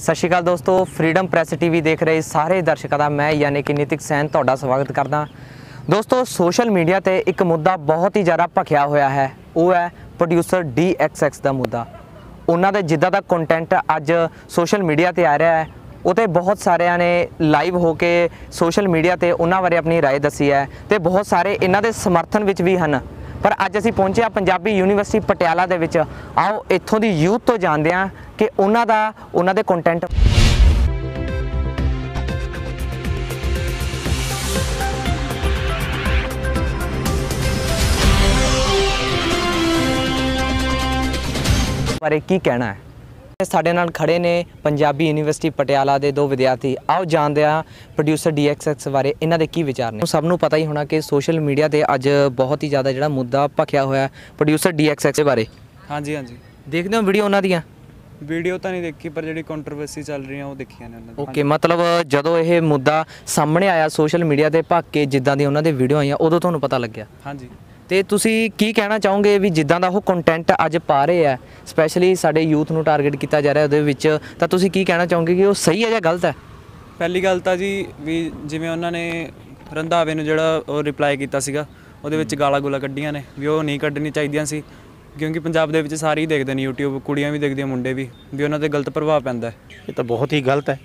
ਸਤਿ ਸ਼੍ਰੀ ਅਕਾਲ ਦੋਸਤੋ freedom press TV ਦੇਖ ਰਹੇ ਸਾਰੇ ਦਰਸ਼ਕਾਂ ਦਾ ਮੈਂ ਯਾਨੀ ਕਿ ਨਿਤਿਕ ਸੈਨ ਤੁਹਾਡਾ ਸਵਾਗਤ ਕਰਦਾ। ਦੋਸਤੋ ਸੋਸ਼ਲ ਮੀਡੀਆ ਤੇ ਇੱਕ ਮੁੱਦਾ ਬਹੁਤ ਹੀ ਜ਼ਿਆਦਾ ਭਖਿਆ ਹੋਇਆ ਹੈ। ਉਹ ਹੈ ਪ੍ਰੋਡਿਊਸਰ ਡੀ DXX ਦਾ ਮੁੱਦਾ। ਉਹਨਾਂ ਦੇ ਜਿੱਦਾਂ ਦਾ ਕੰਟੈਂਟ ਅੱਜ ਸੋਸ਼ਲ ਮੀਡੀਆ ਤੇ ਆ ਰਿਹਾ ਹੈ ਉਤੇ ਬਹੁਤ ਸਾਰਿਆਂ ਨੇ ਲਾਈਵ ਹੋ ਕੇ ਸੋਸ਼ਲ ਮੀਡੀਆ ਤੇ ਉਹਨਾਂ ਬਾਰੇ ਆਪਣੀ رائے ਦੱਸੀ ਹੈ ਤੇ ਬਹੁਤ ਸਾਰੇ ਇਹਨਾਂ ਦੇ ਸਮਰਥਨ ਵਿੱਚ ਵੀ ਹਨ। ਪਰ ਅੱਜ ਅਸੀਂ ਪਹੁੰਚੇ ਆ ਪੰਜਾਬੀ ਯੂਨੀਵਰਸਿਟੀ ਪਟਿਆਲਾ ਦੇ ਵਿੱਚ। ਆਓ ਇੱਥੋਂ ਦੀ ਯੂਥ ਤੋਂ ਜਾਣਦੇ ਹਾਂ ਕਿ ਉਹਨਾਂ ਦਾ, ਉਹਨਾਂ ਦੇ ਕੰਟੈਂਟ ਬਾਰੇ ਕੀ ਕਹਿਣਾ ਹੈ? ਸਾਡੇ ਨਾਲ ਖੜੇ ਨੇ ਪੰਜਾਬੀ ਯੂਨੀਵਰਸਿਟੀ ਪਟਿਆਲਾ ਦੇ ਦੋ ਵਿਦਿਆਰਥੀ। ਆਓ ਜਾਣਦੇ ਹਾਂ ਪ੍ਰੋਡਿਊਸਰ DXX ਬਾਰੇ ਇਹਨਾਂ ਦੇ ਕੀ ਵਿਚਾਰ ਨੇ। ਸਭ ਨੂੰ ਪਤਾ ਹੀ ਹੋਣਾ ਕਿ ਸੋਸ਼ਲ ਮੀਡੀਆ ਤੇ ਅੱਜ ਬਹੁਤ ਹੀ ਜ਼ਿਆਦਾ ਜਿਹੜਾ ਮੁੱਦਾ ਭਖਿਆ ਹੋਇਆ ਪ੍ਰੋਡਿਊਸਰ DXX ਦੇ ਬਾਰੇ। ਹਾਂਜੀ ਹਾਂਜੀ। ਦੇਖਦੇ ਹੋ ਵੀਡੀਓ ਉਹਨਾਂ ਦੀਆਂ? ਵੀਡੀਓ ਤਾਂ ਨਹੀਂ ਦੇਖੀ ਪਰ ਜਿਹੜੀ ਕੰਟਰੋਵਰਸੀ ਚੱਲ ਰਹੀ ਆ ਉਹ ਦੇਖੀਆਂ ਨੇ ਉਹਨਾਂ ਓਕੇ ਮਤਲਬ ਜਦੋਂ ਇਹ ਮੁੱਦਾ ਸਾਹਮਣੇ ਆਇਆ ਸੋਸ਼ਲ ਮੀਡੀਆ ਤੇ ਭੱਕ ਕੇ ਜਿੱਦਾਂ ਦੀ ਉਹਨਾਂ ਦੇ ਵੀਡੀਓ ਆਈਆਂ ਉਦੋਂ ਤੁਹਾਨੂੰ ਪਤਾ ਲੱਗਿਆ? ਹਾਂਜੀ। ਤੇ ਤੁਸੀਂ ਕੀ ਕਹਿਣਾ ਚਾਹੋਗੇ ਵੀ ਜਿੱਦਾਂ ਦਾ ਉਹ ਕੰਟੈਂਟ ਅੱਜ ਪਾ ਰਹੇ ਆ ਸਪੈਸ਼ਲੀ ਸਾਡੇ ਯੂਥ ਨੂੰ ਟਾਰਗੇਟ ਕੀਤਾ ਜਾ ਰਿਹਾ ਉਹਦੇ ਵਿੱਚ ਤਾਂ ਤੁਸੀਂ ਕੀ ਕਹਿਣਾ ਚਾਹੋਗੇ ਕਿ ਉਹ ਸਹੀ ਹੈ ਜਾਂ ਗਲਤ ਹੈ? ਪਹਿਲੀ ਗੱਲ ਤਾਂ ਜੀ ਵੀ ਜਿਵੇਂ ਉਹਨਾਂ ਨੇ ਰੰਧਾਵੇ ਨੂੰ ਜਿਹੜਾ ਉਹ ਰਿਪਲਾਈ ਕੀਤਾ ਸੀਗਾ ਉਹਦੇ ਵਿੱਚ ਗਾਲਾਂ ਗੁਲਾ ਕੱਢੀਆਂ ਨੇ ਵੀ ਉਹ ਨਹੀਂ ਕੱਢਣੀ ਚਾਹੀਦੀਆਂ ਸੀ ਕਿਉਂਕਿ ਪੰਜਾਬ ਦੇ ਵਿੱਚ ਸਾਰੇ ਹੀ ਦੇਖਦੇ ਨੇ YouTube ਕੁੜੀਆਂ ਵੀ ਦੇਖਦੀਆਂ ਮੁੰਡੇ ਵੀ ਵੀ ਉਹਨਾਂ ਤੇ ਗਲਤ ਪ੍ਰਭਾਵ ਪੈਂਦਾ ਹੈ। ਇਹ ਤਾਂ ਬਹੁਤ ਹੀ ਗਲਤ ਹੈ।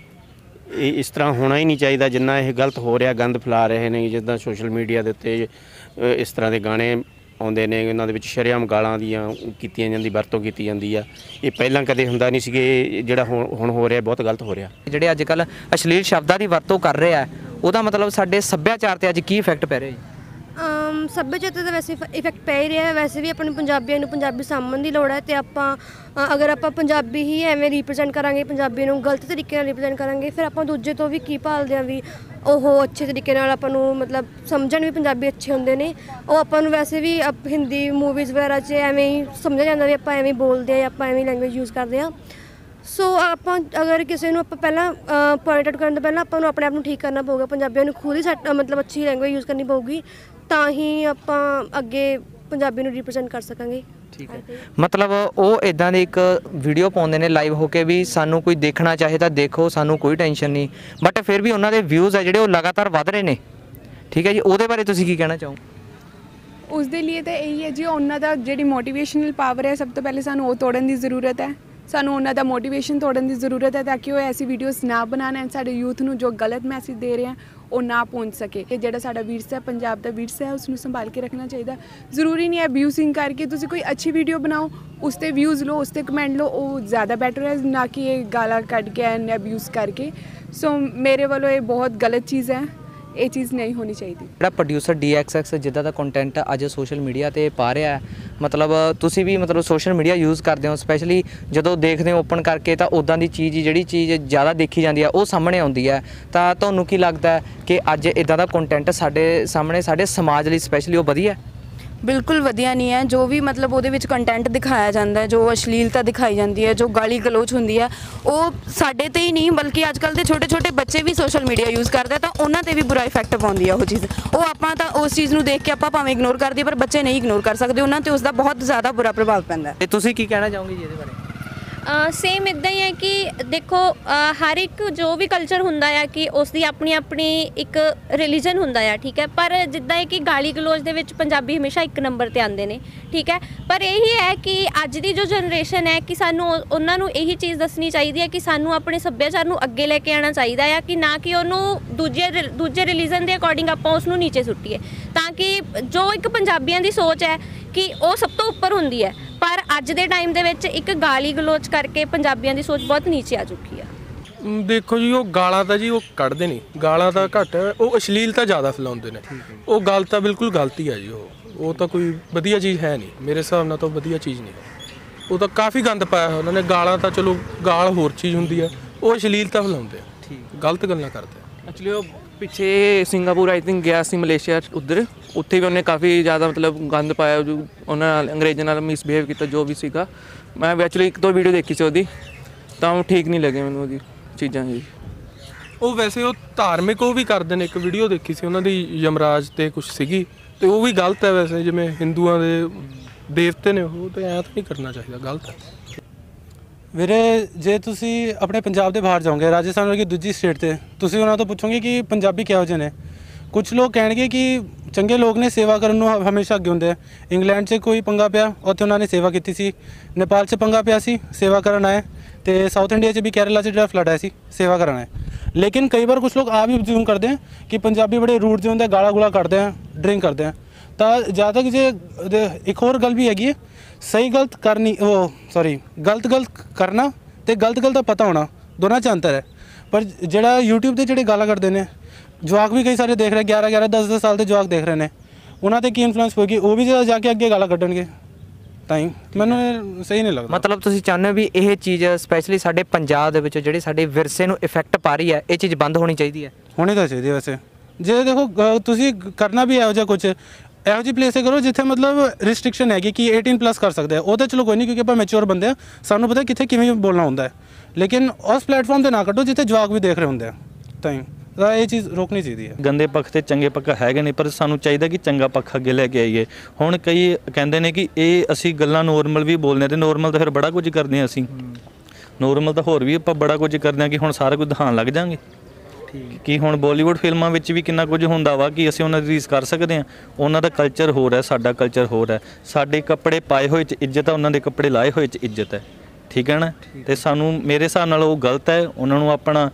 ਇਹ ਇਸ ਤਰ੍ਹਾਂ ਹੋਣਾ ਹੀ ਨਹੀਂ ਚਾਹੀਦਾ ਜਿੰਨਾ ਇਹ ਗਲਤ ਹੋ ਰਿਹਾ ਗੰਦ ਫੈਲਾ ਰਹੇ ਨੇ ਜਿੱਦਾਂ ਸੋਸ਼ਲ ਮੀਡੀਆ ਦੇ ਉੱਤੇ ਇਸ ਤਰ੍ਹਾਂ ਦੇ ਗਾਣੇ ਆਉਂਦੇ ਨੇ, ਇਹਨਾਂ ਦੇ ਵਿੱਚ ਸ਼ਰੇਆਮ ਗਾਲਾਂ ਦੀਆਂ ਕੀਤੀਆਂ ਜਾਂਦੀ, ਵਰਤੋਂ ਕੀਤੀ ਜਾਂਦੀ ਆ। ਇਹ ਪਹਿਲਾਂ ਕਦੇ ਹੁੰਦਾ ਨਹੀਂ ਸੀਗੇ ਇਹ ਜਿਹੜਾ ਹੁਣ ਹੁਣ ਹੋ ਰਿਹਾ, ਬਹੁਤ ਗਲਤ ਹੋ ਰਿਹਾ। ਜਿਹੜੇ ਅੱਜ ਕੱਲ ਅਸ਼ਲੀਲ ਸ਼ਬਦਾਂ ਦੀ ਵਰਤੋਂ ਕਰ ਰਿਹਾ ਉਹਦਾ ਮਤਲਬ ਸਾਡੇ ਸੱਭਿਆਚਾਰ ਤੇ ਅੱਜ ਕੀ ਇਫੈਕਟ ਪੈ ਰਿਹਾ ਜੀ? ਸੱਭਿਆਚਾਰ ਤੇ ਤਾਂ ਵੈਸੇ ਇਫੈਕਟ ਪੈ ਹੀ ਰਿਹਾ ਹੈ। ਵੈਸੇ ਵੀ ਆਪਾਂ ਨੂੰ ਪੰਜਾਬੀਆਂ ਨੂੰ ਪੰਜਾਬੀ ਸਾਂਭਣ ਦੀ ਲੋੜ ਹੈ ਤੇ ਆਪਾਂ ਅ, ਅਗਰ ਆਪਾਂ ਪੰਜਾਬੀ ਹੀ ਐਵੇਂ ਰਿਪਰੈਜ਼ੈਂਟ ਕਰਾਂਗੇ ਪੰਜਾਬੀ ਨੂੰ ਗਲਤ ਤਰੀਕੇ ਨਾਲ ਰਿਪਰੈਜ਼ੈਂਟ ਕਰਾਂਗੇ ਫਿਰ ਆਪਾਂ ਦੂਜੇ ਤੋਂ ਵੀ ਕੀ ਭਾਲਦੇ ਆ ਵੀ ਉਹ ਅੱਛੇ ਤਰੀਕੇ ਨਾਲ ਆਪਾਂ ਨੂੰ ਮਤਲਬ ਸਮਝਣ ਵੀ ਪੰਜਾਬੀ ਅੱਛੇ ਹੁੰਦੇ ਨੇ। ਉਹ ਆਪਾਂ ਨੂੰ ਵੈਸੇ ਵੀ ਅਪ- ਹਿੰਦੀ ਮੂਵੀਜ਼ ਵਗੈਰਾ 'ਚ ਐਵੇਂ ਹੀ ਸਮਝਿਆ ਜਾਂਦਾ ਵੀ ਆਪਾਂ ਐਵੇਂ ਹੀ ਬੋਲਦੇ ਆ ਆਪਾਂ ਐਵੇਂ ਲੈਂਗੁਏਜ ਯੂਜ਼ ਕਰਦੇ ਆ ਸੋ ਆਪਾਂ ਅਗਰ ਕਿਸੇ ਨੂੰ ਆਪਾਂ ਪਹਿਲਾਂ ਪੁਆਇੰਟ ਆਊਟ ਕਰਨ ਤੋਂ ਪਹਿਲਾਂ ਆਪਾਂ ਨੂੰ ਆਪਣੇ ਆਪ ਨੂੰ ਠੀਕ ਕਰਨਾ ਪਊਗਾ। ਪੰਜਾਬੀਆਂ ਨੂੰ ਖੁਦ ਹੀ ਸੈਟ ਮਤਲਬ ਅੱਛੀ ਲੈਂਗੁਏਜ ਯੂਜ਼ ਕਰਨੀ ਪਊਗੀ। ਤਾਂ ਹੀ ਆਪਾਂ ਅੱਗੇ ਪੰਜਾਬੀ ਨੂੰ ਰਿਪਰੈਜ਼ੈਂਟ ਕਰ ਸਕਾਂਗੇ। ਠੀਕ ਹੈ। ਮਤਲਬ ਉਹ ਇਦਾਂ ਦੀ ਇੱਕ ਵੀਡੀਓ ਪਾਉਂਦੇ ਨੇ ਲਾਈਵ ਹੋ ਕੇ ਵੀ ਸਾਨੂੰ ਕੋਈ ਦੇਖਣਾ ਚਾਹੇ ਤਾਂ ਦੇਖੋ ਸਾਨੂੰ ਕੋਈ ਟੈਨਸ਼ਨ ਨਹੀਂ। ਬਟ ਫਿਰ ਵੀ ਉਹਨਾਂ ਦੇ ਵਿਊਜ਼ ਆ ਜਿਹੜੇ ਉਹ ਲਗਾਤਾਰ ਵਧ ਰਹੇ ਨੇ। ਠੀਕ ਹੈ ਜੀ ਉਹਦੇ ਬਾਰੇ ਤੁਸੀਂ ਕੀ ਕਹਿਣਾ ਚਾਹੋ ਉਸ ਦੇ ਲਈ ਤਾਂ ਇਹੀ ਹੈ ਜੀ ਉਹਨਾਂ ਦਾ ਜਿਹੜੀ ਮੋਟੀਵੇਸ਼ਨਲ ਪਾਵਰ ਹੈ ਸਭ ਤੋਂ ਪਹਿਲੇ ਸਾਨੂੰ ਉਹ ਤੋੜਨ ਦੀ ਜ਼ਰੂਰਤ ਹੈ। ਸਾਨੂੰ ਉਹਨਾਂ ਦਾ ਮੋਟੀਵੇਸ਼ਨ ਤੋੜਨ ਦੀ ਜ਼ਰੂਰਤ ਹੈ ਤਾਂ ਕਿ ਉਹ ਐਸੀ ਵੀਡੀਓਜ਼ ਨਾ ਬਣਾਉਣ and ਸਾਡੇ ਯੂਥ ਨੂੰ ਜੋ ਗਲਤ ਮੈਸੇਜ ਦੇ ਰਹੇ ਆ, ਉਹ ਨਾ ਪਹੁੰਚ ਸਕੇ। ਇਹ ਜਿਹੜਾ ਸਾਡਾ ਵਿਰਸਾ ਪੰਜਾਬ ਦਾ ਵਿਰਸਾ ਹੈ ਉਸ ਨੂੰ ਸੰਭਾਲ ਕੇ ਰੱਖਣਾ ਚਾਹੀਦਾ। ਜ਼ਰੂਰੀ ਨਹੀਂ ਹੈ ਅਬਿਊਸਿੰਗ ਕਰਕੇ ਤੁਸੀਂ ਕੋਈ ਅੱਛੀ ਵੀਡੀਓ ਬਣਾਓ, ਉਸ ਤੇ ਵਿਊਜ਼ ਲਓ, ਉਸ ਤੇ ਕਮੈਂਟ ਲਓ, ਉਹ ਜ਼ਿਆਦਾ ਬੈਟਰ ਹੈ ਨਾ ਕਿ ਇਹ ਗਾਲਾਂ ਕੱਢ ਕੇ ਐਂਡ ਅਬਿਊਜ਼ ਕਰਕੇ। ਸੋ ਮੇਰੇ ਵੱਲੋਂ ਇਹ ਬਹੁਤ ਗਲਤ ਚੀਜ਼ ਹੈ। ਇਹ ਚੀਜ਼ ਨਹੀਂ ਹੋਣੀ ਚਾਹੀਦੀ। ਜਿਹੜਾ ਪ੍ਰੋਡਿਊਸਰ DXX ਜਿੱਦਾਂ ਦਾ ਕੰਟੈਂਟ ਅੱਜ ਸੋਸ਼ਲ ਮੀਡੀਆ ਤੇ ਪਾ ਰਿਹਾ ਮਤਲਬ ਤੁਸੀਂ ਵੀ ਮਤਲਬ ਸੋਸ਼ਲ ਮੀਡੀਆ ਯੂਜ਼ ਕਰਦੇ ਹੋ ਸਪੈਸ਼ਲੀ ਜਦੋਂ ਦੇਖਦੇ ਹੋ ਓਪਨ ਕਰਕੇ ਤਾਂ ਉਦਾਂ ਦੀ ਚੀਜ਼, ਜਿਹੜੀ ਚੀਜ਼ ਜ਼ਿਆਦਾ ਦੇਖੀ ਜਾਂਦੀ ਹੈ, ਉਹ ਸਾਹਮਣੇ ਆਉਂਦੀ ਹੈ। ਤਾਂ ਤੁਹਾਨੂੰ ਕੀ ਲੱਗਦਾ ਕਿ ਅੱਜ ਇਦਾਂ ਦਾ ਕੰਟੈਂਟ ਸਾਡੇ ਸਾਹਮਣੇ, ਸਾਡੇ ਸਮਾਜ ਲਈ ਸਪੈਸ਼ਲੀ ਉਹ ਵਧੀਆ ਬਿਲਕੁਲ ਵਧੀਆ ਨਹੀਂ ਹੈ। ਜੋ ਵੀ ਮਤਲਬ ਉਹਦੇ ਵਿੱਚ ਕੰਟੈਂਟ ਦਿਖਾਇਆ ਜਾਂਦਾ ਹੈ, ਜੋ ਅਸ਼ਲੀਲਤਾ ਦਿਖਾਈ ਜਾਂਦੀ ਹੈ, ਜੋ ਗਾਲੀ ਗਲੋਚ ਹੁੰਦੀ ਹੈ, ਉਹ ਸਾਡੇ ਤੇ ਹੀ ਨਹੀਂ, ਬਲਕਿ ਅੱਜ ਕੱਲ ਦੇ ਛੋਟੇ ਛੋਟੇ ਬੱਚੇ ਵੀ ਸੋਸ਼ਲ ਮੀਡੀਆ ਯੂਜ਼ ਕਰਦੇ ਤਾਂ ਉਹਨਾਂ ਤੇ ਵੀ ਬੁਰਾ ਇਫੈਕਟ ਪਾਉਂਦੀ ਹੈ ਉਹ ਚੀਜ਼। ਉਹ ਆਪਾਂ ਤਾਂ ਉਸ ਚੀਜ਼ ਨੂੰ ਦੇਖ ਕੇ ਆਪਾਂ ਭਾਵੇਂ ਇਗਨੋਰ ਕਰ ਦਈਏ, ਪਰ ਬੱਚੇ ਨਹੀਂ ਇਗਨੋਰ ਕਰ ਸਕਦੇ। ਉਹਨਾਂ ਤੇ ਉਸ ਦਾ ਬਹੁਤ ਜ਼ਿਆਦਾ ਬੁਰਾ ਪ੍ਰਭਾਵ ਪੈਂਦਾ ਹੈ। ਤੇ ਤੁਸੀਂ ਕੀ ਕਹਿਣਾ ਚਾਹੋਗੇ ਜੀ ਇਹਦੇ ਬਾਰੇ? ਸੇਮ ਇਦਾਂ ਹੀ ਹੈ ਕਿ ਦੇਖੋ ਹਰ ਇੱਕ ਜੋ ਵੀ ਕਲਚਰ ਹੁੰਦਾ ਆ ਕਿ ਉਸ ਦੀ ਆਪਣੀ ਆਪਣੀ ਇੱਕ ਰਿਲੀਜਨ ਹੁੰਦਾ ਆ, ਠੀਕ ਹੈ? ਪਰ ਜਿੱਦਾਂ ਹੈ ਕਿ ਗਾਲੀ ਗਲੋਚ ਦੇ ਵਿੱਚ ਪੰਜਾਬੀ ਹਮੇਸ਼ਾ ਇੱਕ ਨੰਬਰ ਤੇ ਆਉਂਦੇ ਨੇ, ਠੀਕ ਹੈ? ਪਰ ਇਹੀ ਹੈ ਕਿ ਅੱਜ ਦੀ ਜੋ ਜਨਰੇਸ਼ਨ ਹੈ ਕਿ ਸਾਨੂੰ ਉਹਨਾਂ ਨੂੰ ਇਹੀ ਚੀਜ਼ ਦੱਸਣੀ ਚਾਹੀਦੀ ਹੈ ਕਿ ਸਾਨੂੰ ਆਪਣੇ ਸੱਭਿਆਚਾਰ ਨੂੰ ਅੱਗੇ ਲੈ ਕੇ ਆਉਣਾ ਚਾਹੀਦਾ ਆ, ਕਿ ਨਾ ਕਿ ਉਹਨੂੰ ਦੂਜੇ ਰਿ- ਦੂਜੇ ਰਿਲੀਜਨ ਦੇ ਅਕੋਰਡਿੰਗ ਆਪਾਂ ਉਸ ਨੂੰ ਨੀਚੇ ਸੁੱਟੀਏ। ਤਾਂ ਕਿ ਜੋ ਇੱਕ ਪੰਜਾਬੀਆਂ ਦੀ ਸੋਚ ਹੈ ਕਿ ਉਹ ਸਭ ਤੋਂ ਉੱਪਰ ਹੁੰਦੀ ਹੈ ਪਰ ਅੱਜ ਦੇ ਟਾਈਮ ਦੇ ਵਿੱਚ ਇੱਕ ਗਾਲੀ ਗਲੋਚ ਕਰਕੇ ਪੰਜਾਬੀਆਂ ਦੀ ਸੋਚ ਬਹੁਤ ਨੀਚੇ ਆ ਚੁੱਕੀ ਆ। ਦੇਖੋ ਜੀ ਉਹ ਗਾਲਾਂ ਤਾਂ ਜੀ ਉਹ ਕੱਢਦੇ ਨਹੀਂ। ਗਾਲਾਂ ਤਾਂ ਘੱਟ ਉਹ ਅਸ਼ਲੀਲਤਾ ਜ਼ਿਆਦਾ ਫੈਲਾਉਂਦੇ ਨੇ। ਉਹ ਗੱਲ ਤਾਂ ਬਿਲਕੁਲ ਗਲਤੀ ਹੈ ਜੀ ਉਹ। ਉਹ ਤਾਂ ਕੋਈ ਵਧੀਆ ਚੀਜ਼ ਹੈ ਨਹੀਂ। ਮੇਰੇ ਹਿਸਾਬ ਨਾਲ ਤਾਂ ਉਹ ਵਧੀਆ ਚੀਜ਼ ਨਹੀਂ ਹੈ। ਉਹ ਤਾਂ ਕਾਫੀ ਗੰਦ ਪਾਇਆ ਹੋਇਆ ਉਹਨਾਂ ਨੇ। ਗਾਲਾਂ ਤਾਂ ਚਲੋ ਗਾਲ ਹੋਰ ਚੀਜ਼ ਹੁੰਦੀ ਹੈ ਉਹ ਅਸ਼ਲੀਲਤਾ ਫੈਲਾਉਂਦੇ ਆ। ਠੀਕ। ਗਲਤ ਗੱਲਾਂ ਕਰਦੇ ਆ। ਐਕਚੁਅਲੀ ਉਹ ਪਿੱਛੇ ਸਿੰਗਾਪੁਰ ਆਈ ਥਿੰਕ ਗਿਆ ਸੀ ਮਲੇਸ਼ੀਆ ਉਧਰ। ਉੱਥੇ ਵੀ ਉਹਨੇ ਕਾਫੀ ਜ਼ਿਆਦਾ ਮਤਲਬ ਗੰਦ ਪਾਇਆ, ਜੋ ਉਹਨਾਂ ਨਾਲ, ਅੰਗਰੇਜ਼ਾਂ ਨਾਲ ਮਿਸਬਿਹੇਵ ਕੀਤਾ, ਜੋ ਵੀ ਸੀਗਾ। ਮੈਂ ਐਕਚੁਅਲੀ ਇੱਕ ਦੋ ਵੀਡੀਓ ਦੇਖੀ ਸੀ ਉਹਦੀ। ਤਾਂ ਉਹ ਠੀਕ ਨਹੀਂ ਲੱਗੇ ਮੈਨੂੰ ਉਹਦੀ ਚੀਜ਼ਾਂ ਜੀ। ਉਹ ਵੈਸੇ ਉਹ ਧਾਰਮਿਕ ਉਹ ਵੀ ਕਰਦੇ ਨੇ, ਇੱਕ ਵੀਡੀਓ ਦੇਖੀ ਸੀ ਉਹਨਾਂ ਦੀ, ਯਮਰਾਜ ਤੇ ਕੁਝ ਸੀਗੀ। ਤੇ ਉਹ ਵੀ ਗਲਤ ਹੈ ਵੈਸੇ, ਜਿਵੇਂ ਹਿੰਦੂਆਂ ਦੇ ਦੇਵਤੇ ਨੇ, ਉਹ ਤੇ ਐਂ ਤਾਂ ਨਹੀਂ ਕਰਨਾ ਚਾਹੀਦਾ, ਗਲਤ ਹੈ। ਵੀਰੇ, ਜੇ ਤੁਸੀਂ ਆਪਣੇ ਪੰਜਾਬ ਦੇ ਬਾਹਰ ਜਾਓਗੇ, ਰਾਜਸਥਾਨ ਵਰਗੀ ਦੂਜੀ ਸਟੇਟ ਤੇ, ਤੁਸੀਂ ਉਹਨਾਂ ਤੋਂ ਪੁੱਛੋਗੇ ਕਿ ਪੰਜਾਬੀ ਕਿਹੋ ਜਿਹੇ ਨੇ? ਕੁਝ ਲੋਕ ਕਹਿਣਗੇ ਕਿ ਚੰਗੇ ਲੋਕ ਨੇ, ਸੇਵਾ ਕਰਨ ਨੂੰ ਹਮੇਸ਼ਾ ਅੱਗੇ ਹੁੰਦੇ ਆ। ਇੰਗਲੈਂਡ 'ਚ ਕੋਈ ਪੰਗਾ ਪਿਆ, ਉੱਥੇ ਉਹਨਾਂ ਨੇ ਸੇਵਾ ਕੀਤੀ ਸੀ। ਨੇਪਾਲ 'ਚ ਪੰਗਾ ਪਿਆ ਸੀ, ਸੇਵਾ ਕਰਨ ਆਏ। ਤੇ ਸਾਊਥ ਇੰਡੀਆ 'ਚ ਵੀ ਕੇਰਲਾ 'ਚ ਜਿਹੜਾ ਫਲੱਡ ਆਇਆ ਸੀ, ਸੇਵਾ ਕਰਨ ਆਏ। ਲੇਕਿਨ ਕਈ ਵਾਰ ਕੁਝ ਲੋਕ ਆ ਵੀ ਜ਼ੂਮ ਕਰਦੇ ਆ ਕਿ ਪੰਜਾਬੀ ਬੜੇ ਰੂਡ ਜਿਹੇ ਹੁੰਦੇ ਆ, ਗਾਲਾ ਗੁਲਾ ਕੱਢਦੇ ਆ ਡਰਿੰਕ ਕਰਦੇ ਆ। ਤਾਂ ਜਦ ਤੱਕ ਜੇ ਇੱਕ ਹੋਰ ਗੱਲ ਵੀ ਹੈਗੀ ਹੈ ਸਹੀ ਗਲਤ ਕਰਨੀ ਉਹ ਸੌਰੀ ਗਲਤ ਗਲਤ ਕਰਨਾ ਤੇ ਗਲਤ ਗਲਤ ਦਾ ਪਤਾ ਹੋਣਾ ਦੋਨਾਂ 'ਚ ਅੰਤਰ ਹੈ। ਪਰ ਜਿਹੜਾ YouTube ਤੇ ਜਿਹੜੇ ਗਾਲਾਂ ਕੱਢਦੇ ਨੇ ਜਵਾਕ ਵੀ ਕਈ ਸਾਰੇ ਦੇਖ ਰਹੇ 11 11 10 10 ਸਾਲ ਦੇ ਜਵਾਕ ਦੇਖ ਰਹੇ ਨੇ ਉਹਨਾਂ ਤੇ ਕੀ ਇਨਫਲੂਐਂਸ ਹੋਏਗੀ? ਉਹ ਵੀ ਜਾ ਕੇ ਅੱਗੇ ਗਾਲਾਂ ਕੱਢਣਗੇ। ਤਾਂ ਹੀ ਮੈਨੂੰ ਸਹੀ ਨਹੀਂ ਲੱਗਦਾ। ਮਤਲਬ ਤੁਸੀਂ ਚਾਹੁੰਦੇ ਹੋ ਵੀ ਇਹ ਚੀਜ਼ ਸਪੈਸ਼ਲੀ ਸਾਡੇ ਪੰਜਾਬ ਦੇ ਵਿੱਚ ਜਿਹੜੀ ਸਾਡੇ ਵਿਰਸੇ ਨੂੰ ਇਫੈਕਟ ਪਾ ਰਹੀ ਹੈ ਇਹ ਚੀਜ਼ ਬੰਦ ਹੋਣੀ ਚਾਹੀਦੀ ਹੈ? ਹੋਣੀ ਤਾਂ ਚਾਹੀਦੀ ਵੈਸੇ। ਜੇ ਦੇਖੋ ਤੁਸੀਂ ਕਰਨਾ ਵੀ ਇਹੋ ਜਿਹਾ ਕੁਝ ਇਹੋ ਜਿਹੀ ਪਲੇਸ ਤੇ ਕਰੋ ਜਿੱਥੇ ਮਤਲਬ ਰਿਸਟ੍ਰਿਕਸ਼ਨ ਹੈਗੀ ਕਿ 18 ਪਲੱਸ ਕਰ ਸਕਦੇ ਆ। ਉਹ ਤਾਂ ਚਲੋ ਕੋਈ ਨਹੀਂ ਕਿਉਂਕਿ ਆਪਾਂ ਮੈਚੁਰ ਬੰਦੇ ਆ ਸਾਨੂੰ ਪਤਾ ਕਿੱਥੇ ਕਿਵੇਂ ਬੋਲਣਾ ਹੁੰਦਾ ਹੈ। ਲੇਕਿਨ ਉਸ ਪਲੇਟਫਾਰਮ ਤੇ ਨਾ ਕੱਢੋ ਜਿੱਥੇ ਜਵਾਕ ਵੀ ਦੇਖ ਰਹੇ ਹੁੰਦੇ ਆ। ਤਾਂ ਤਾਂ ਇਹ ਚੀਜ਼ ਰੋਕਣੀ ਚਾਹੀਦੀ ਹੈ। ਗੰਦੇ ਪੱਖ ਤੇ ਚੰਗੇ ਪੱਖ ਹੈਗੇ ਨੇ ਪਰ ਸਾਨੂੰ ਚਾਹੀਦਾ ਕਿ ਚੰਗਾ ਪੱਖ ਅੱਗੇ ਲੈ ਕੇ ਆਈਏ। ਹੁਣ ਕਈ ਕਹਿੰਦੇ ਨੇ ਕਿ ਇਹ ਅਸੀਂ ਗੱਲਾਂ ਨੋਰਮਲ ਵੀ ਬੋਲਨੇ ਤੇ ਨੋਰਮਲ ਤਾਂ ਫਿਰ ਬੜਾ ਕੁਝ ਕਰਦੇ ਹਾਂ ਅਸੀਂ। ਨੋਰਮਲ ਤਾਂ ਹੋਰ ਵੀ ਆਪਾਂ ਬੜਾ ਕੁਝ ਕਰਦੇ ਹਾਂ ਕਿ ਹੁਣ ਸਾਰਾ ਕੁਝ ਦਿਖਾਉਣ ਲੱਗ ਜਾਾਂਗੇ। ਕਿ ਹੁਣ ਬਾਲੀਵੁੱਡ ਫਿਲਮਾਂ ਵਿੱਚ ਵੀ ਕਿੰਨਾ ਕੁਝ ਹੁੰਦਾ ਵਾ ਕਿ ਅਸੀਂ ਉਹਨਾਂ ਦੀ ਰੀਸ ਕਰ ਸਕਦੇ ਹਾਂ। ਉਹਨਾਂ ਦਾ ਕਲਚਰ ਹੋਰ ਹੈ ਸਾਡਾ ਕਲਚਰ ਹੋਰ ਹੈ। ਸਾਡੇ ਕੱਪੜੇ ਪਾਏ ਹੋਏ ਚ ਇੱਜ਼ਤ ਹੈ ਉਹਨਾਂ ਦੇ ਕੱਪੜੇ ਲਾਏ ਹੋਏ ਚ ਇੱਜ਼ਤ ਹੈ। ਠੀਕ ਹੈ ਨਾ? ਤੇ ਸਾਨੂੰ ਮੇਰੇ ਹਿਸਾਬ ਨਾਲ ਉਹ ਗਲਤ ਹੈ। ਉਹਨਾਂ ਨੂੰ ਆਪਣਾ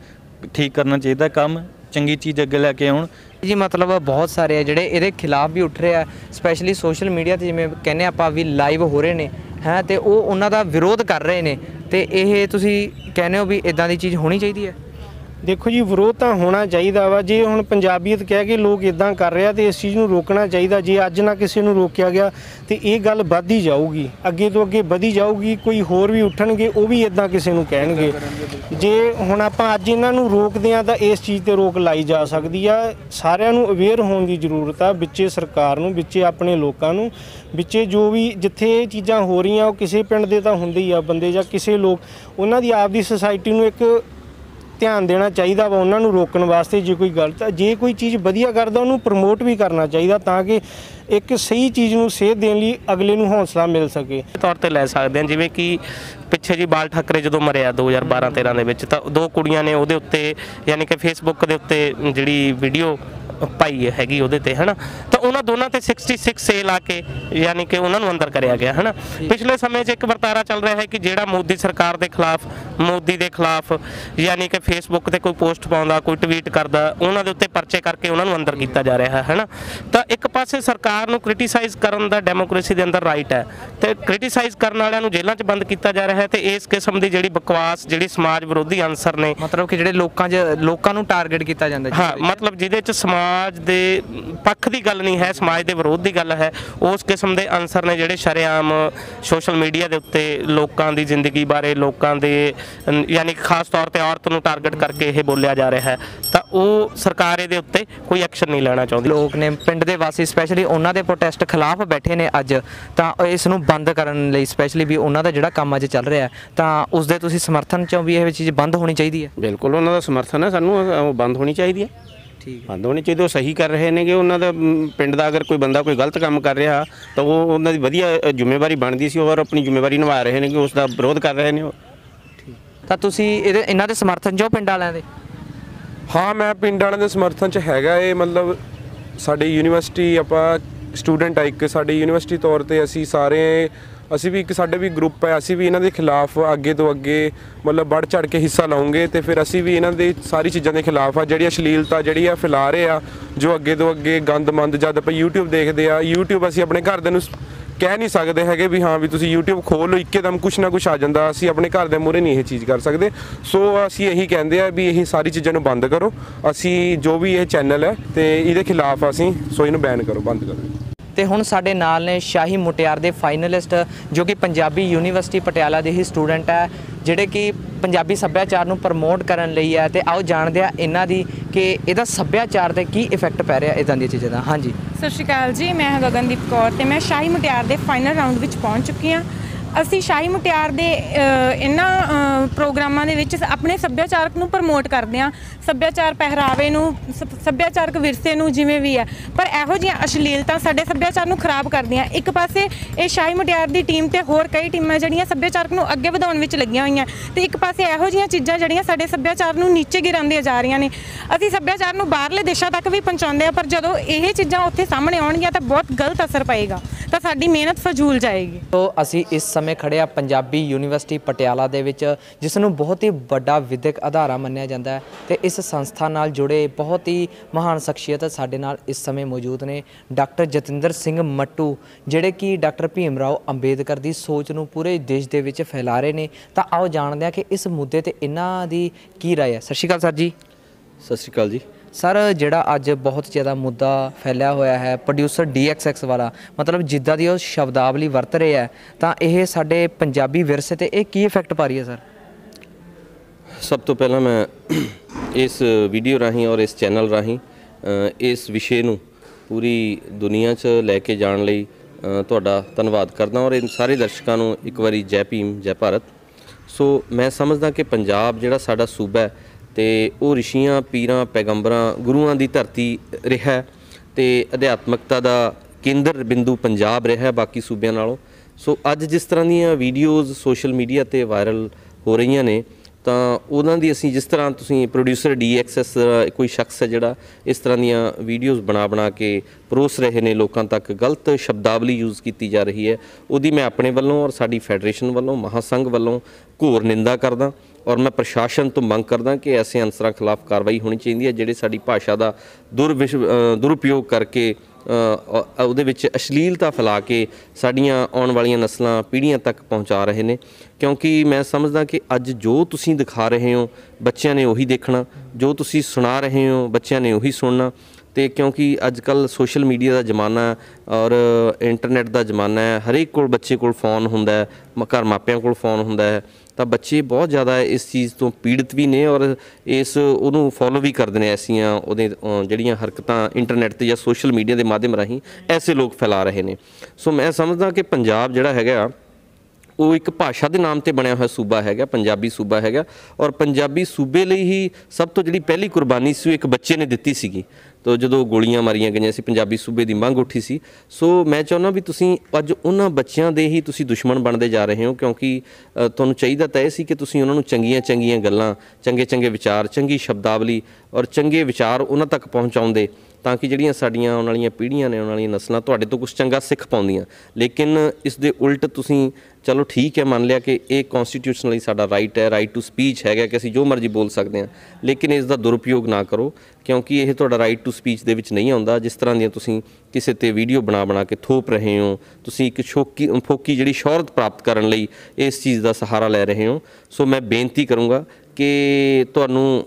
ਠੀਕ ਕਰਨਾ ਚਾਹੀਦਾ ਕੰਮ। ਚੰਗੀ ਚੀਜ਼ ਅੱਗੇ ਲੈ ਕੇ ਆਉਣ। ਜੀ ਮਤਲਬ ਬਹੁਤ ਸਾਰੇ ਆ ਜਿਹੜੇ ਇਹਦੇ ਖਿਲਾਫ ਵੀ ਉੱਠ ਰਹੇ ਆ। ਸਪੈਸ਼ਲੀ ਸੋਸ਼ਲ ਮੀਡੀਆ ਤੇ ਜਿਵੇਂ ਕਹਿੰਦੇ ਆਪਾਂ ਵੀ ਲਾਈਵ ਹੋ ਰਹੇ ਨੇ ਹੈ ਤੇ ਉਹ ਉਹਨਾਂ ਦਾ ਵਿਰੋਧ ਕਰ ਰਹੇ ਨੇ। ਤੇ ਇਹ ਤੁਸੀਂ ਕਹਿੰਦੇ ਹੋ ਵੀ ਇਦਾਂ ਦੀ ਚੀਜ਼ ਹੋਣੀ ਚਾਹੀਦੀ ਹੈ? ਦੇਖੋ ਜੀ, ਵਿਰੋਧ ਤਾਂ ਹੋਣਾ ਚਾਹੀਦਾ ਵਾ। ਜੇ ਹੁਣ ਪੰਜਾਬੀਅਤ ਕਹਿ ਕੇ ਲੋਕ ਇਦਾਂ ਕਰ ਰਿਹਾ ਤੇ ਇਸ ਚੀਜ਼ ਨੂੰ ਰੋਕਣਾ ਚਾਹੀਦਾ, ਜੇ ਅੱਜ ਨਾ ਕਿਸੇ ਨੂੰ ਰੋਕਿਆ ਗਿਆ ਤੇ ਇਹ ਗੱਲ ਵੱਧਦੀ ਜਾਊਗੀ, ਅੱਗੇ ਤੋਂ ਅੱਗੇ ਵਧੀ ਜਾਊਗੀ, ਕੋਈ ਹੋਰ ਵੀ ਉੱਠਣਗੇ, ਉਹ ਵੀ ਇਦਾਂ ਕਿਸੇ ਨੂੰ ਕਹਿਣਗੇ। ਜੇ ਹੁਣ ਆਪਾਂ ਅੱਜ ਇਹਨਾਂ ਨੂੰ ਰੋਕਦੇ ਆ ਤਾਂ ਇਸ ਚੀਜ਼ ਤੇ ਰੋਕ ਲਾਈ ਜਾ ਸਕਦੀ ਆ। ਸਾਰਿਆਂ ਨੂੰ ਅਵੇਅਰ ਹੋਣ ਦੀ ਜ਼ਰੂਰਤ ਆ, ਵਿੱਚੇ ਸਰਕਾਰ ਨੂੰ, ਵਿੱਚੇ ਆਪਣੇ ਲੋਕਾਂ ਨੂੰ, ਵਿੱਚੇ ਜੋ ਵੀ ਜਿੱਥੇ ਇਹ ਚੀਜ਼ਾਂ ਹੋ ਰਹੀਆਂ, ਉਹ ਕਿਸੇ ਪਿੰਡ ਦੇ ਤਾਂ ਹੁੰਦੇ ਹੀ ਆ ਬੰਦੇ ਜਾਂ ਕਿਸੇ ਲੋਕ। ਉਹਨਾਂ ਦੀ ਆਪ ਦੀ ਸੁਸਾਇਟੀ ਨੂੰ ਇੱਕ ਧਿਆਨ ਦੇਣਾ ਚਾਹੀਦਾ ਵਾ ਉਹਨਾਂ ਨੂੰ ਰੋਕਣ ਵਾਸਤੇ ਜੇ ਕੋਈ ਗਲਤ ਹੈ ਜੇ ਕੋਈ ਚੀਜ਼ ਵਧੀਆ ਕਰਦਾ ਉਹਨੂੰ ਪ੍ਰਮੋਟ ਵੀ ਕਰਨਾ ਚਾਹੀਦਾ ਤਾਂ ਕਿ ਇੱਕ ਸਹੀ ਚੀਜ਼ ਨੂੰ ਸੇਧ ਦੇਣ ਲਈ ਅਗਲੇ ਨੂੰ ਹੌਸਲਾ ਮਿਲ ਸਕੇ। ਤੌਰ ਤੇ ਲੈ ਸਕਦੇ ਹਾਂ, ਜਿਵੇਂ ਕਿ ਪਿੱਛੇ ਜੀ ਬਾਲ ਠਾਕਰੇ ਜਦੋਂ ਮਰਿਆ 2012 13 ਦੇ ਵਿੱਚ ਤਾਂ ਦੋ ਕੁੜੀਆਂ ਨੇ ਉਹਦੇ ਉੱਤੇ, ਯਾਨੀ ਕਿ ਫੇਸਬੁੱਕ ਦੇ ਉੱਤੇ ਜਿਹੜੀ ਵੀਡੀਓ ਪਾਈ ਹੈਗੀ ਉਹਦੇ ਤੇ ਹਨਾ? ਤਾਂ ਉਹਨਾਂ ਦੋਨਾਂ ਤੇ 66 ਸੇ ਲਾ ਕੇ ਯਾਨੀ ਕਿ ਉਹਨਾਂ ਨੂੰ ਅੰਦਰ ਕਰਿਆ ਗਿਆ ਹਨਾ? ਪਿਛਲੇ ਸਮੇਂ 'ਚ ਇੱਕ ਵਰਤਾਰਾ ਚੱਲ ਰਿਹਾ ਹੈ ਕਿ ਜਿਹੜਾ ਮੋਦੀ ਸਰਕਾਰ ਦੇ ਖਿਲਾਫ ਮੋਦੀ ਦੇ ਖਿਲਾਫ ਯਾਨੀ ਕਿ ਫੇਸਬੁੱਕ ਤੇ ਕੋਈ ਪੋਸਟ ਪਾਉਂਦਾ ਕੋਈ ਟਵੀਟ ਕਰਦਾ ਉਹਨਾਂ ਦੇ ਉੱਤੇ ਪਰਚੇ ਕਰਕੇ ਉਹਨਾਂ ਨੂੰ ਅੰਦਰ ਕੀਤਾ ਜਾ ਰਿਹਾ ਹੈ ਹਨਾ? ਤਾਂ ਇੱਕ ਪਾਸੇ ਸਰਕਾਰ ਨੂੰ ਕ੍ਰਿਟੀਸਾਈਜ਼ ਕਰਨ ਦਾ ਡੈਮੋਕ੍ਰੇਸੀ ਦੇ ਅੰਦਰ ਰਾਈਟ ਹੈ। ਤੇ ਕ੍ਰਿਟੀਸਾਈਜ਼ ਕਰਨ ਵਾਲਿਆਂ ਨੂੰ ਜੇਲ੍ਹਾਂ 'ਚ ਬੰਦ ਕੀਤਾ ਜਾ ਰਿਹਾ ਹੈ ਤੇ ਇਸ ਕਿਸਮ ਦੀ ਜਿਹੜੀ ਬਕਵਾਸ ਜਿਹੜੀ ਸਮਾਜ ਵਿਰੋਧੀ ਅਨਸਰ ਨੇ ਮਤਲਬ ਕਿ ਜਿਹੜੇ ਲੋਕਾਂ 'ਚ ਲੋਕਾਂ ਨੂੰ ਟਾਰਗੇਟ ਕੀਤਾ ਜਾਂਦਾ ਹਾਂ ਮਤਲਬ ਜਿਹਦੇ ਚ ਸਮਾਜ ਦੇ ਪੱਖ ਦੀ ਗੱਲ ਨਹੀਂ ਹੈ ਸਮਾਜ ਦੇ ਵਿਰੋਧ ਦੀ ਗੱਲ ਹੈ। ਉਸ ਕਿਸਮ ਦੇ ਅਨਸਰ ਨੇ ਜਿਹੜੇ ਸ਼ਰੇਆਮ ਸੋਸ਼ਲ ਮੀਡੀਆ ਦੇ ਉੱਤੇ ਲੋਕਾਂ ਦੀ ਜ਼ਿੰਦਗੀ ਬਾਰੇ ਲੋਕਾਂ ਦੇ ਯਾਨੀ ਕਿ ਖਾਸ ਤੌਰ ਤੇ ਔਰਤ ਨੂੰ ਟਾਰਗੇਟ ਕਰਕੇ ਇਹ ਬੋਲਿਆ ਜਾ ਰਿਹਾ ਹੈ ਤਾਂ ਉਹ ਸਰਕਾਰ ਇਹਦੇ ਉੱਤੇ ਕੋਈ ਐਕਸ਼ਨ ਨਹੀਂ ਲੈਣਾ ਚਾਹੁੰਦੀ। ਲੋਕ ਨੇ ਪਿੰਡ ਦੇ ਵਾਸੀ ਸਪੈਸ਼ਲੀ ਉਹਨਾਂ ਦੇ ਪ੍ਰੋਟੈਸਟ ਖਿਲਾਫ ਬੈਠੇ ਨੇ ਅੱਜ ਤਾਂ ਇਸ ਨੂੰ ਬੰਦ ਕਰਨ ਲਈ ਸਪੈਸ਼ਲੀ ਵੀ ਉਹਨਾਂ ਦਾ ਜਿਹੜਾ ਕੰਮ ਅੱਜ ਚੱਲ ਰਿਹਾ ਹੈ, ਤਾਂ ਉਸ ਦੇ ਤੁਸੀਂ ਸਮਰਥਨ ਚੋਂ ਵੀ ਇਹ ਚੀਜ਼ ਬੰਦ ਹੋਣੀ ਚਾਹੀਦੀ ਹੈ? ਬਿਲਕੁਲ ਉਹਨਾਂ ਦਾ ਸਮਰਥਨ ਹੈ ਸਾਨੂੰ ਉਹ ਬੰਦ ਹੋਣੀ ਚਾਹੀਦੀ ਹੈ। ਬੰਦ ਹੋਣੀ ਚਾਹੀਦੀ ਉਹ ਸਹੀ ਕਰ ਰਹੇ ਨੇਗੇ ਉਹਨਾਂ ਦਾ ਪਿੰਡ ਦਾ ਅਗਰ ਕੋਈ ਬੰਦਾ ਕੋਈ ਗਲਤ ਕੰਮ ਕਰ ਰਿਹਾ ਤਾਂ ਉਹ ਉਹਨਾਂ ਦੀ ਵਧੀਆ ਜ਼ਿੰਮੇਵਾਰੀ ਬਣਦੀ ਸੀ ਔਰ ਆਪਣੀ ਜ਼ਿੰਮੇਵਾਰੀ ਨਿਭਾ ਰਹੇ ਨੇਗੇ ਉਸ ਦਾ ਵਿਰੋਧ ਕਰ ਰਹੇ ਨੇ ਉਹ। ਤਾਂ ਤੁਸੀਂ ਇਹਦੇ ਇਹਨਾਂ ਦੇ ਸਮਰਥਨ ਚੋਂ ਪਿੰਡ ਵਾਲਿਆਂ ਦੇ? ਹਾਂ ਮੈਂ ਪਿੰਡ ਵਾਲਿਆਂ ਦੇ ਸਮਰਥਨ ਚ ਹੈਗਾ ਇਹ ਮਤਲਬ ਸਾਡੀ ਯੂਨੀਵਰਸਿਟੀ ਆਪਾਂ ਸਟੂਡੈਂਟ ਆ ਇੱਕ ਸਾਡੀ ਯੂਨੀਵਰਸਿਟੀ ਤੌਰ ਤੇ ਅਸੀਂ ਸਾਰੇ ਅਸੀਂ ਵੀ ਇੱਕ ਸਾਡੇ ਵੀ ਗਰੁੱਪ ਹੈ, ਅਸੀਂ ਵੀ ਇਹਨਾਂ ਦੇ ਖਿਲਾਫ ਅੱਗੇ ਤੋਂ ਅੱਗੇ ਮਤਲਬ ਵੱਧ ਚੜ ਕੇ ਹਿੱਸਾ ਲਾਉਂਗੇ ਤੇ ਫਿਰ ਅਸੀਂ ਵੀ ਇਹਨਾਂ ਦੇ ਸਾਰੀ ਚੀਜ਼ਾਂ ਦੇ ਖਿਲਾਫ ਆ, ਜਿਹੜੀ ਅਸ਼ਲੀਲਤਾ ਜਿਹੜੀ ਆ ਫੈਲਾ ਰਹੇ ਆ, ਜੋ ਅੱਗੇ ਤੋਂ ਅੱਗੇ ਗੰਦਮੰਦ ਜਦ ਆਪਾਂ YouTube ਦੇਖਦੇ ਆ, YouTube ਅਸੀਂ ਆਪਣੇ ਘਰ ਦੇ ਨੂੰ ਕਹਿ ਨਹੀਂ ਸਕਦੇ ਹੈਗੇ ਵੀ ਹਾਂ ਵੀ ਤੁਸੀਂ YouTube ਖੋਲ ਲਓ, ਇੱਕਦਮ ਕੁਛ ਨਾ ਕੁਛ ਆ ਜਾਂਦਾ, ਅਸੀਂ ਆਪਣੇ ਘਰ ਦੇ ਮੂਹਰੇ ਨਹੀਂ ਇਹ ਚੀਜ਼ ਕਰ ਸਕਦੇ। ਸੋ ਅਸੀਂ ਇਹੀ ਕਹਿੰਦੇ ਆ ਵੀ ਇਹ ਸਾਰੀ ਚੀਜ਼ਾਂ ਨੂੰ ਬੰਦ ਕਰੋ, ਅਸੀਂ ਜੋ ਵੀ ਇਹ ਚੈਨਲ ਹੈ ਤੇ ਇਹਦੇ ਖਿਲਾਫ ਅਸੀਂ ਸੋ ਇਹਨੂੰ ਬੈਨ ਕਰੋ, ਬੰਦ ਕਰੋ। ਤੇ ਹੁਣ ਸਾਡੇ ਨਾਲ ਨੇ ਸ਼ਾਹੀ ਮੁਟਿਆਰ ਦੇ ਫਾਈਨਲਿਸਟ, ਜੋ ਕਿ ਪੰਜਾਬੀ ਯੂਨੀਵਰਸਿਟੀ ਪਟਿਆਲਾ ਦੇ ਹੀ ਸਟੂਡੈਂਟ ਹੈ, ਜਿਹੜੇ ਕਿ ਪੰਜਾਬੀ ਸੱਭਿਆਚਾਰ ਨੂੰ ਪ੍ਰਮੋਟ ਕਰਨ ਲਈ ਹੈ ਤੇ ਆਓ ਜਾਣਦੇ ਆ ਇਹਨਾਂ ਦੀ ਕਿ ਇਹਦਾ ਸੱਭਿਆਚਾਰ ਤੇ ਕੀ ਇਫੈਕਟ ਪੈ ਰਿਹਾ ਇਦਾਂ ਦੀਆਂ ਚੀਜ਼ਾਂ ਦਾ। ਹਾਂਜੀ। ਸਤਿ ਸ਼੍ਰੀ ਅਕਾਲ ਜੀ, ਮੈਂ ਹਾਂ ਗਗਨਦੀਪ ਕੌਰ ਤੇ ਮੈਂ ਸ਼ਾਹੀ ਮੁਟਿਆਰ ਦੇ ਫਾਈਨਲ ਰਾਊਂਡ ਵਿੱਚ ਪਹੁੰਚ ਚੁੱਕੀ ਹਾਂ। ਅਸੀਂ ਸ਼ਾਹੀ ਮੁਟਿਆਰ ਦੇ ਇਹਨਾਂ ਪ੍ਰੋਗਰਾਮਾਂ ਦੇ ਵਿੱਚ ਆਪਣੇ ਸੱਭਿਆਚਾਰਕ ਨੂੰ ਪ੍ਰਮੋਟ ਕਰਦੇ ਹਾਂ। ਸੱਭਿਆਚਾਰ ਪਹਿਰਾਵੇ ਨੂੰ, ਸ- ਸੱਭਿਆਚਾਰਕ ਵਿਰਸੇ ਨੂੰ ਜਿਵੇਂ ਵੀ ਹੈ। ਪਰ ਇਹੋ ਜਿਹੀਆਂ ਅਸ਼ਲੀਲਤਾ ਸਾਡੇ ਸੱਭਿਆਚਾਰ ਨੂੰ ਖਰਾਬ ਕਰਦੀਆਂ। ਇੱਕ ਪਾਸੇ ਇਹ ਸ਼ਾਹੀ ਮੁਟਿਆਰ ਦੀ ਟੀਮ ਤੇ ਹੋਰ ਕਈ ਟੀਮਾਂ ਜਿਹੜੀਆਂ ਸੱਭਿਆਚਾਰਕ ਨੂੰ ਅੱਗੇ ਵਧਾਉਣ ਵਿੱਚ ਲੱਗੀਆਂ ਹੋਈਆਂ। ਤੇ ਇੱਕ ਪਾਸੇ ਇਹੋ ਜਿਹੀਆਂ ਚੀਜ਼ਾਂ ਜਿਹੜੀਆਂ ਸਾਡੇ ਸੱਭਿਆਚਾਰ ਨੂੰ ਨੀਚੇ ਗਿਰਾਉਂਦੀਆਂ ਜਾ ਰਹੀਆਂ ਨੇ। ਅਸੀਂ ਸੱਭਿਆਚਾਰ ਨੂੰ ਬਾਹਰਲੇ ਦੇਸ਼ਾਂ ਤੱਕ ਵੀ ਪਹੁੰਚਾਉਂਦੇ ਆ ਪਰ ਜਦੋਂ ਇਹ ਚੀਜ਼ਾਂ ਉੱਥੇ ਸਾਹਮਣੇ ਆਉਣਗੀਆਂ ਤਾਂ ਬਹੁਤ ਗਲਤ ਅਸਰ ਪਏਗਾ। ਤਾਂ ਸਾਡੀ ਮਿਹਨਤ ਫਜ਼ੂਲ ਜਾਏਗੀ। ਤੋ ਅਸੀਂ ਇਸ ਸਮੇਂ ਖੜੇ ਆ ਪੰਜਾਬੀ ਯੂਨੀਵਰਸਿਟੀ ਪਟਿਆਲਾ ਦੇ ਵਿੱਚ ਜਿਸ ਨੂੰ ਬਹੁਤ ਹੀ ਵੱਡਾ ਵਿਦਿਅਕ ਅਧਾਰਾ ਮੰਨਿਆ ਜਾਂਦਾ ਹੈ ਤੇ ਇਸ ਸੰਸਥਾ ਨਾਲ ਜੁੜੇ ਬਹੁਤ ਹੀ ਮਹਾਨ ਸ਼ਖਸੀਅਤ ਸਾਡੇ ਨਾਲ ਇਸ ਸਮੇਂ ਮੌਜੂਦ ਨੇ ਡਾਕਟਰ ਜਤਿੰਦਰ ਸਿੰਘ ਮੱਟੂ ਜਿਹੜੇ ਕਿ ਡਾਕਟਰ ਭੀਮ ਰਾਓ ਅੰਬੇਦਕਰ ਦੀ ਸੋਚ ਨੂੰ ਪੂਰੇ ਦੇਸ਼ ਦੇ ਵਿੱਚ ਫੈਲਾ ਰਹੇ ਨੇ। ਤਾਂ ਆਓ ਜਾਣਦੇ ਹਾਂ ਕਿ ਇਸ ਮੁੱਦੇ ਤੇ ਇਹਨਾਂ ਦੀ ਕੀ ਰਾਏ ਹੈ। ਸਤਿ ਸ਼੍ਰੀ ਅਕਾਲ ਸਰ ਜੀ। ਸਤਿ ਸ਼੍ਰੀ ਅਕਾਲ ਜੀ। ਸਰ, ਜਿਹੜਾ ਅੱਜ ਬਹੁਤ ਜ਼ਿਆਦਾ ਮੁੱਦਾ ਫੈਲਿਆ ਹੋਇਆ ਹੈ ਪ੍ਰੋਡਿਊਸਰ DXX ਵਾਲਾ, ਮਤਲਬ ਜਿੱਦਾਂ ਦੀ ਉਹ ਸ਼ਬਦਾਵਲੀ ਵਰਤ ਰਹੇ ਹੈ, ਤਾਂ ਇਹ ਸਾਡੇ ਪੰਜਾਬੀ ਵਿਰਸੇ ਤੇ ਇਹ ਕੀ ਇਫੈਕਟ ਪਾ ਰਹੀ ਹੈ, ਸਰ? ਸਭ ਤੋਂ ਪਹਿਲਾਂ ਮੈਂ ਇਸ ਵੀਡੀਓ ਰਾਹੀਂ ਔਰ ਇਸ ਚੈਨਲ ਰਾਹੀਂ ਇਸ ਵਿਸ਼ੇ ਨੂੰ ਪੂਰੀ ਦੁਨੀਆ 'ਚ ਲੈ ਕੇ ਜਾਣ ਲਈ ਤੁਹਾਡਾ ਧੰਨਵਾਦ ਕਰਦਾ ਔਰ ਇਹ ਸਾਰੇ ਦਰਸ਼ਕਾਂ ਨੂੰ ਇੱਕ ਵਾਰੀ ਜੈ ਭੀਮ, ਜੈ ਭਾਰਤ। ਸੋ ਮੈਂ ਸਮਝਦਾ ਕਿ ਪੰਜਾਬ ਜਿਹੜਾ ਸਾਡਾ ਸੂਬਾ ਹੈ ਤੇ ਉਹ ਰਿਸ਼ੀਆਂ, ਪੀਰਾਂ, ਪੈਗੰਬਰਾਂ, ਗੁਰੂਆਂ ਦੀ ਧਰਤੀ ਰਿਹਾ ਹੈ ਤੇ ਅਧਿਆਤਮਕਤਾ ਦਾ ਕੇਂਦਰ ਬਿੰਦੂ ਪੰਜਾਬ ਰਿਹਾ ਬਾਕੀ ਸੂਬਿਆਂ ਨਾਲੋਂ। ਸੋ ਅੱਜ ਜਿਸ ਤਰ੍ਹਾਂ ਦੀਆਂ ਵੀਡੀਓਜ਼ ਸੋਸ਼ਲ ਮੀਡੀਆ ਤੇ ਵਾਇਰਲ ਹੋ ਰਹੀਆਂ ਨੇ, ਤਾਂ ਉਹਨਾਂ ਦੀ ਅਸੀਂ ਜਿਸ ਤਰ੍ਹਾਂ ਤੁਸੀਂ ਪ੍ਰੋਡਿਊਸਰ ਡੀਐਕਸਐਸ ਕੋਈ ਸ਼ਖਸ ਹੈ ਜਿਹੜਾ, ਇਸ ਤਰ੍ਹਾਂ ਦੀਆਂ ਵੀਡੀਓਜ਼ ਬਣਾ ਬਣਾ ਕੇ ਪਰੋਸ ਰਹੇ ਨੇ, ਲੋਕਾਂ ਤੱਕ ਗਲਤ ਸ਼ਬਦਾਵਲੀ ਯੂਜ਼ ਕੀਤੀ ਜਾ ਰਹੀ ਹੈ, ਉਹਦੀ ਮੈਂ ਆਪਣੇ ਵੱਲੋਂ ਔਰ ਸਾਡੀ ਫੈਡਰੇਸ਼ਨ ਵੱਲੋਂ, ਮਹਾਸੰਘ ਵੱਲੋਂ ਘੋਰ ਨਿੰਦਾ ਕਰਦਾ। ਔਰ ਮੈਂ ਪ੍ਰਸ਼ਾਸਨ ਤੋਂ ਮੰਗ ਕਰਦਾ ਕਿ ਐਸੇ ਅਨਸਰਾਂ ਖਿਲਾਫ ਕਾਰਵਾਈ ਹੋਣੀ ਚਾਹੀਦੀ ਹੈ ਜਿਹੜੇ ਸਾਡੀ ਭਾਸ਼ਾ ਦਾ ਦੁਰਵਿਸ਼ ਅ, ਦੁਰਉਪਯੋਗ ਕਰਕੇ ਉਹਦੇ ਵਿੱਚ ਅਸ਼ਲੀਲਤਾ ਫੈਲਾ ਕੇ ਸਾਡੀਆਂ ਆਉਣ ਵਾਲੀਆਂ ਨਸਲਾਂ ਪੀੜ੍ਹੀਆਂ ਤੱਕ ਪਹੁੰਚਾ ਰਹੇ ਨੇ। ਕਿਉਂਕਿ ਮੈਂ ਸਮਝਦਾ ਕਿ ਅੱਜ ਜੋ ਤੁਸੀਂ ਦਿਖਾ ਰਹੇ ਹੋ ਬੱਚਿਆਂ ਨੇ ਉਹੀ ਦੇਖਣਾ ਜੋ ਤੁਸੀਂ ਸੁਣਾ ਰਹੇ ਹੋ ਬੱਚਿਆਂ ਨੇ ਉਹੀ ਸੁਣਨਾ। ਤੇ ਕਿਉਂਕਿ ਅੱਜ ਕੱਲ ਸੋਸ਼ਲ ਮੀਡੀਆ ਦਾ ਜ਼ਮਾਨਾ ਹੈ ਔਰ ਇੰਟਰਨੈਟ ਦਾ ਜ਼ਮਾਨਾ ਹੈ ਹਰੇਕ ਕੋਲ ਬੱਚੇ ਕੋਲ ਫੋਨ ਹੁੰਦਾ ਹੈ ਮ- ਘਰ ਮਾਪਿਆਂ ਕੋਲ ਫੋਨ ਹੁੰਦਾ ਹੈ। ਤਾਂ ਬੱਚੇ ਬਹੁਤ ਜ਼ਿਆਦਾ ਇਸ ਚੀਜ਼ ਤੋਂ ਪੀੜਤ ਵੀ ਨੇ ਔਰ ਇਸ ਉਹਨੂੰ ਫੋਲੋ ਵੀ ਕਰਦੇ ਨੇ ਐਸੀਆਂ ਉਹਦੇ ਜਿਹੜੀਆਂ ਹਰਕਤਾਂ ਇੰਟਰਨੈਟ ਤੇ ਜਾਂ ਸੋਸ਼ਲ ਮੀਡੀਆ ਦੇ ਮਾਧਿਅਮ ਰਾਹੀਂ ਐਸੇ ਲੋਕ ਫੈਲਾ ਰਹੇ ਨੇ। ਸੋ ਮੈਂ ਸਮਝਦਾ ਕਿ ਪੰਜਾਬ ਜਿਹੜਾ ਹੈਗਾ ਉਹ ਇੱਕ ਭਾਸ਼ਾ ਦੇ ਨਾਮ ਤੇ ਬਣਿਆ ਹੋਇਆ ਸੂਬਾ ਹੈਗਾ, ਪੰਜਾਬੀ ਸੂਬਾ ਹੈਗਾ ਔਰ ਪੰਜਾਬੀ ਸੂਬੇ ਲਈ ਹੀ ਸਭ ਤੋਂ ਜਿਹੜੀ ਪਹਿਲੀ ਕੁਰਬਾਨੀ ਸੀ ਉਹ ਇੱਕ ਬੱਚੇ ਨੇ ਦਿੱਤੀ ਸੀਗੀ। ਤੋ ਜਦੋਂ ਗੋਲੀਆਂ ਮਾਰੀਆਂ ਗਈਆਂ ਸੀ, ਪੰਜਾਬੀ ਸੂਬੇ ਦੀ ਮੰਗ ਉੱਠੀ ਸੀ। ਸੋ ਮੈਂ ਚਾਹੁੰਦਾ ਵੀ ਤੁਸੀਂ ਅੱਜ ਉਹਨਾਂ ਬੱਚਿਆਂ ਦੇ ਹੀ ਤੁਸੀਂ ਦੁਸ਼ਮਣ ਬਣਦੇ ਜਾ ਰਹੇ ਹੋ, ਕਿਉਂਕਿ ਤੁਹਾਨੂੰ ਚਾਹੀਦਾ ਤਾਂ ਇਹ ਸੀ ਕਿ ਤੁਸੀਂ ਉਹਨਾਂ ਨੂੰ ਚੰਗੀਆਂ ਚੰਗੀਆਂ ਗੱਲਾਂ ਚੰਗੇ ਚੰਗੇ ਵਿਚਾਰ, ਚੰਗੀ ਸ਼ਬਦਾਵਲੀ ਔਰ ਚੰਗੇ ਵਿਚਾਰ ਉਹਨਾਂ ਤੱਕ ਪਹੁੰਚਾਉਂਦੇ ਤਾਂ ਕਿ ਜਿਹੜੀਆਂ ਸਾਡੀਆਂ ਆਉਣ ਵਾਲੀਆਂ ਪੀੜ੍ਹੀਆਂ ਨੇ ਆਉਣ ਵਾਲੀਆਂ ਨਸਲਾਂ ਤੁਹਾਡੇ ਤੋਂ ਕੁਝ ਚੰਗਾ ਸਿੱਖ ਪਾਉਂਦੀਆਂ। ਲੇਕਿਨ ਇਸ ਦੇ ਉਲਟ ਤੁਸੀਂ, ਚਲੋ ਠੀਕ ਹੈ, ਮੰਨ ਲਿਆ ਕਿ ਇਹ ਕਨਸਟੀਟਿਊਸ਼ਨਲੀ ਸਾਡਾ ਰਾਈਟ ਹੈ ਰਾਈਟ ਟੂ ਸਪੀਚ ਹੈਗਾ ਕਿ ਅਸੀਂ ਜੋ ਮਰਜ਼ੀ ਬੋਲ ਸਕਦੇ ਹਾਂ, ਲੇਕਿਨ ਇਸ ਦਾ ਦੁਰਉਪਯੋਗ ਨਾ ਕਰੋ। ਕਿਉਂਕਿ ਇਹ ਤੁਹਾਡਾ ਰਾਈਟ ਟੂ ਸਪੀਚ ਦੇ ਵਿੱਚ ਨਹੀਂ ਆਉਂਦਾ। ਜਿਸ ਤਰ੍ਹਾਂ ਦੀਆਂ ਤੁਸੀਂ ਕਿਸੇ ਤੇ ਵੀਡੀਓ ਬਣਾ ਬਣਾ ਕੇ ਥੋਪ ਰਹੇ ਹੋ, ਤੁਸੀਂ ਇੱਕ ਸ਼ੋਕੀ ਫੋਕੀ ਜਿਹੜੀ ਸ਼ੋਹਰਤ ਪ੍ਰਾਪਤ ਕਰਨ ਲਈ ਇਸ ਚੀਜ਼ ਦਾ ਸਹਾਰਾ ਲੈ ਰਹੇ ਹੋ। ਸੋ ਮੈਂ ਬੇਨਤੀ ਕਰੂੰਗਾ ਕਿ ਤੁਹਾਨੂੰ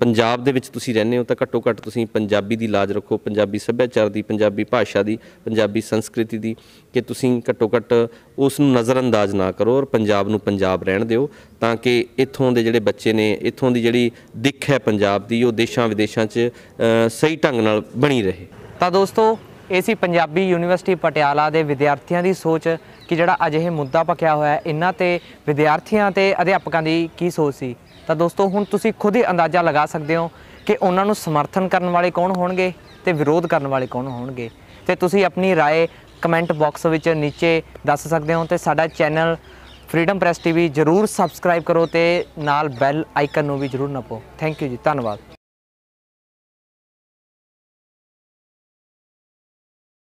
ਪੰਜਾਬ ਦੇ ਵਿੱਚ ਤੁਸੀਂ ਰਹਿੰਦੇ ਹੋ ਤਾਂ ਘੱਟੋ ਘੱਟ ਤੁਸੀਂ ਪੰਜਾਬੀ ਦੀ ਲਾਜ ਰੱਖੋ, ਪੰਜਾਬੀ ਸੱਭਿਆਚਾਰ ਦੀ, ਪੰਜਾਬੀ ਭਾਸ਼ਾ ਦੀ, ਪੰਜਾਬੀ ਸੰਸਕ੍ਰਿਤੀ ਦੀ, ਕਿ ਤੁਸੀਂ ਘੱਟੋ ਘੱਟ ਉਸ ਨੂੰ ਨਜ਼ਰਅੰਦਾਜ਼ ਨਾ ਕਰੋ ਔਰ ਪੰਜਾਬ ਨੂੰ ਪੰਜਾਬ ਰਹਿਣ ਦਿਓ ਤਾਂ ਕਿ ਇੱਥੋਂ ਦੇ ਜਿਹੜੇ ਬੱਚੇ ਨੇ, ਇੱਥੋਂ ਦੀ ਜਿਹੜੀ ਦਿੱਖ ਹੈ ਪੰਜਾਬ ਦੀ, ਉਹ ਦੇਸ਼ਾਂ ਵਿਦੇਸ਼ਾਂ 'ਚ ਸਹੀ ਢੰਗ ਨਾਲ ਬਣੀ ਰਹੇ। ਤਾਂ ਦੋਸਤੋ, ਇਹ ਸੀ ਪੰਜਾਬੀ ਯੂਨੀਵਰਸਿਟੀ ਪਟਿਆਲਾ ਦੇ ਵਿਦਿਆਰਥੀਆਂ ਦੀ ਸੋਚ ਕਿ ਜਿਹੜਾ ਅਜਿਹੇ ਮੁੱਦਾ ਪਕਿਆ ਹੋਇਆ ਹੈ, ਇਹਨਾਂ ਤੇ ਵਿਦਿਆਰਥੀਆਂ ਤੇ ਅਧਿਆਪਕਾਂ ਦੀ ਕੀ ਸੋਚ ਸੀ? ਤਾਂ ਦੋਸਤੋ, ਹੁਣ ਤੁਸੀਂ ਖੁਦ ਹੀ ਅੰਦਾਜ਼ਾ ਲਗਾ ਸਕਦੇ ਹੋ ਕਿ ਉਹਨਾਂ ਨੂੰ ਸਮਰਥਨ ਕਰਨ ਵਾਲੇ ਕੌਣ ਹੋਣਗੇ ਤੇ ਵਿਰੋਧ ਕਰਨ ਵਾਲੇ ਕੌਣ ਹੋਣਗੇ। ਤੇ ਤੁਸੀਂ ਆਪਣੀ رائے ਕਮੈਂਟ ਬਾਕਸ ਵਿੱਚ ਨੀਚੇ ਦੱਸ ਸਕਦੇ ਹੋ ਤੇ ਸਾਡਾ ਚੈਨਲ ਫਰੀडम ਪ੍ਰੈਸ ਟੀਵੀ ਜਰੂਰ ਸਬਸਕ੍ਰਾਈਬ ਕਰੋ ਤੇ ਨਾਲ ਬੈਲ ਆਈਕਨ ਨੂੰ ਵੀ ਜਰੂਰ ਨਪੋ। ਥੈਂਕ ਯੂ ਜੀ, ਧੰਨਵਾਦ।